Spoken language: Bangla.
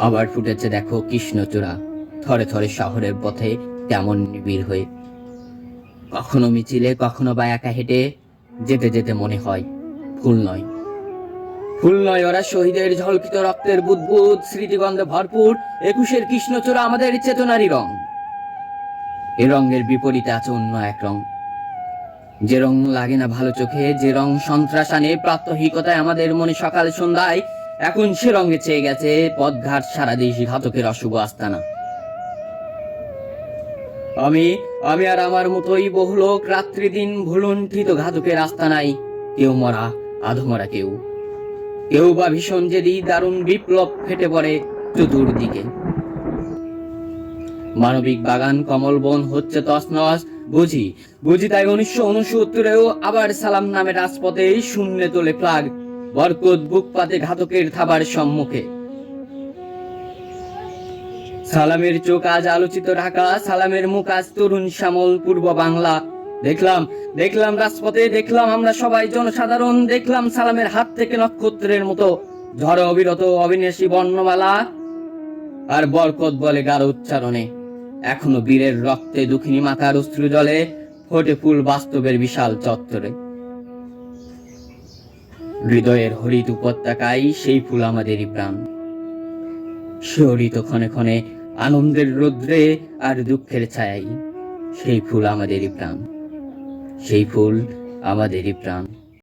আবার ফুটেছে দেখো কৃষ্ণচূড়া। থরে থরে শহরের পথে তেমন নিবিড় হয়ে। কখনো মিছিলে, কখনো বা একা হেঁটে যেতে যেতে মনে হয় ফুল নয়। ফুল নয় ওরা শহীদের ঝলকিত রক্তের বুদবুদ, স্মৃতিগন্ধে ভরপুর, একুশের কৃষ্ণচূড়া আমাদের চেতনারই রং। এ রঙের বিপরীতে আছে অন্য এক রং। যে রং লাগে না ভালো চোখে, যে রং সন্ত্রাস আনে প্রাত্যহিকতায় আমাদের মনে সকাল সন্ধ্যায় এখন সে রঙে চেয়ে গেছে পদঘাট সারা দেশ ঘাতকের অশুভ আস্তানা। আমি আমি আর আমার মতোই বহু লোক রাত্রি দিন ভুলুণ্ঠিত ঘাতকের আস্তানায়, কেউ মরা আধমরা কেউ। কেউ বা ভীষণ জেদি, দারুণ বিপ্লব ফেটে পড়ে চতুর্দিকে। মানবিক বাগান কমল বন হচ্ছে তসনস বুঝি বুঝি তাই উনিশশো উনসত্তরেও আবার সালাম নামে রাজপথে শূন্য তোলে ফ্লাগ বরকত বুক পাতে ঘাতকের থাবার সম্মুখে। সালামের চোখ আজ আলোচিত ঢাকা, সালামের মুখ আজ তরুণ শ্যামল, পূর্ব বাংলা। দেখলাম দেখলাম রাজপথে, দেখলাম আমরা সবাই জনসাধারণ, দেখলাম সালামের হাত থেকে নক্ষত্রের মতো। ঝড় অবিরত অবিনাশী বর্ণমালা, আর বরকত বলে গাঢ় উচ্চারণে। এখনও বীরের রক্তে দুঃখিনী মাথার অশ্রু জলে, ফোটে ফুল বাস্তবের বিশাল চত্বরে। হৃদয়ের হরিত উপত্যকাই সেই ফুল আমাদেরই প্রাণ। সে হরিত ক্ষণে ক্ষণে আনন্দের রৌদ্রে আর দুঃখের ছায়াই সেই ফুল আমাদেরই প্রাণ। সেই ফুল আমাদেরই প্রাণ।